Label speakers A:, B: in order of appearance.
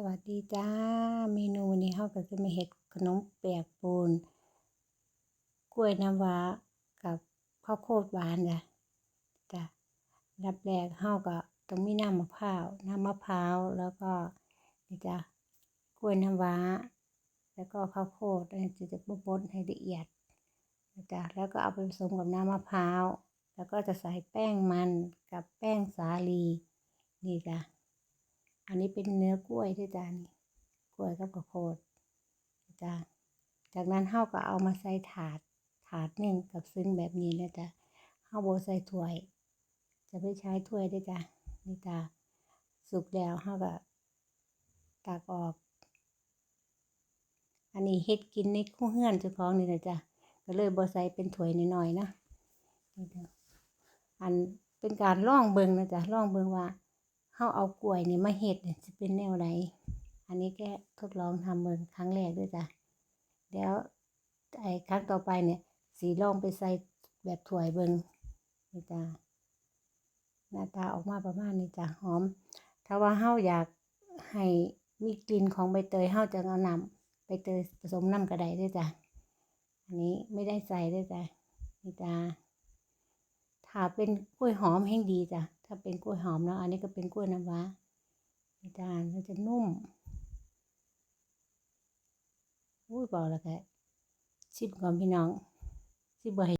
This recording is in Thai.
A: สวัสดีจ้า เมนูวันนี้เฮาก็จะมาเฮ็ดขนมเปียกปูน กล้วยน้ำว้ากับข้าวโพดหวานจ้ะจ้ะอับแรกเฮาก็ต้องมีน้ำมะพร้าว น้ำมะพร้าว แล้วก็นี่จ้ะกล้วยน้ำว้า แล้วก็ข้าวโพดอันจะจะบดให้ละเอียดนะจ้ะแล้วก็เอาไปผสมกับน้ำมะพร้าว แล้วก็จะใส่แป้งมันกับแป้งสาลีนี่จ้ะ อันนี้เป็นเนื้อกล้วยด้วยจ้านี่กล้วยกับข้าวโพดจ้าจากนั้นเฮาก็เอามาใส่ถาดถาดหนึ่งกับซึ้งแบบนี้นะจ้ะเฮาโบใส่ถ้วย จะไม่ใช้ถ้วยด้วยจ้ะนี่จ้าสุกแล้วเฮาก็ตักออก อันนี้เฮ็ดกินในครัวเรือนเจ้าของนี่นะจ้ะก็เลยโบใส่เป็นถ้วยน้อยๆนะอันเป็นการล่องเบิงนะจ้ะล่องเบิงว่า เฮาเอากล้วยนี่มาเฮ็ดเนี่ยสิเป็นแนวใดอันนี้แค่ทดลองทำเบิ่งครั้งแรกด้วยจ้ะเดี๋ยวไอ้ครั้งต่อไปเนี่ยสิลองไปใส่แบบถ้วยเบิ่งนี่จ้ะหน้าตาออกมาประมาณนี้จ้ะหอม ถ้าว่าเฮาอยากให้มีกลิ่นของใบเตยเฮาจะเอาน้ำใบเตยผสมน้ำก็ไดด้วยจ้ะอันนี้ไม่ได้ใส่ด้วยจ้ะนี่จ้ะถ้าเป็นกล้วยหอมแห้งดีจ้ะ ถ้าเป็นกล้วยหอมเนาะอันนี้ก็เป็นกล้วยน้ำว้าอาจารย์มันจะนุ่มอุ้ยบอกแล้วแกชิมก่อนพี่น้องชิมบ่ให้